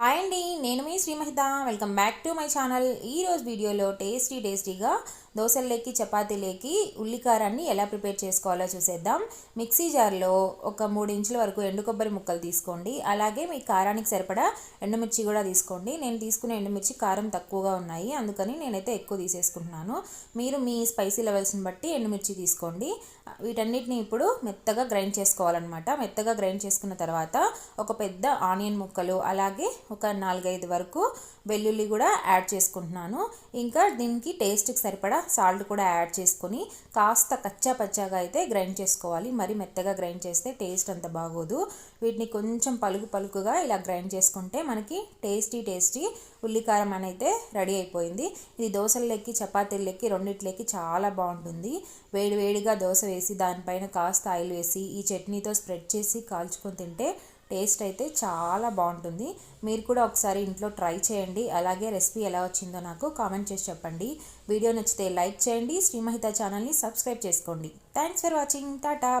Hi అండి నేను మీ Srimahitha. Welcome back to my channel. ఈరోజు వీడియోలో టేస్టీ టేస్టీగా దోశల్లోకి చపాతీలేకి ఉల్లికారాన్ని ఎలా ప్రిపేర్ చేసుకోవాలో చూసేద్దాం. మిక్సీ జార్లో ఒక మూడు ఇంచుల వరకు ఎండు కొబ్బరి ముక్కలు తీసుకోండి. అలాగే మీ కారానికి సరిపడా ఎండుమిర్చి కూడా తీసుకోండి. నేను తీసుకునే ఎండుమిర్చి కారం తక్కువగా ఉన్నాయి. అందుకని నేనైతే ఎక్కువ తీసేసుకుంటున్నాను. మీరు మీ స్పైసీ లెవెల్స్ని బట్టి ఎండుమిర్చి తీసుకోండి. వీటన్నిటిని ఇప్పుడు మెత్తగా గ్రైండ్ చేసుకోవాలన్నమాట. మెత్తగా గ్రైండ్ చేసుకున్న తర్వాత ఒక పెద్ద ఆనియన్ ముక్కలు అలాగే ఒక నాలుగైదు వరకు వెల్లుల్లి కూడా యాడ్ చేసుకుంటున్నాను. ఇంకా దీనికి టేస్ట్కి సరిపడా సాల్ట్ కూడా యాడ్ చేసుకొని కాస్త కచ్చా పచ్చాగా అయితే గ్రైండ్ చేసుకోవాలి. మరి మెత్తగా గ్రైండ్ చేస్తే టేస్ట్ అంత బాగోదు. వీటిని కొంచెం పలుకు పలుకుగా ఇలా గ్రైండ్ చేసుకుంటే మనకి టేస్టీ టేస్టీ ఉల్లికారం అయితే రెడీ అయిపోయింది. ఇది దోశలకి చపాతీలకి రెండిట్లకి చాలా బాగుంటుంది. వేడి వేడిగా దోశ వేసి దానిపైన కాస్త ఆయిల్ వేసి ఈ చట్నీతో స్ప్రెడ్ చేసి కాల్చుకొని తింటే టేస్ట్ అయితే చాలా బాగుంటుంది. మీరు కూడా ఒకసారి ఇంట్లో ట్రై చేయండి. అలాగే రెసిపీ ఎలా వచ్చిందో నాకు కామెంట్ చేసి చెప్పండి. వీడియో నచ్చితే లైక్ చేయండి. శ్రీమహిత ఛానల్ని సబ్స్క్రైబ్ చేసుకోండి. Thanks for watching. టాటా.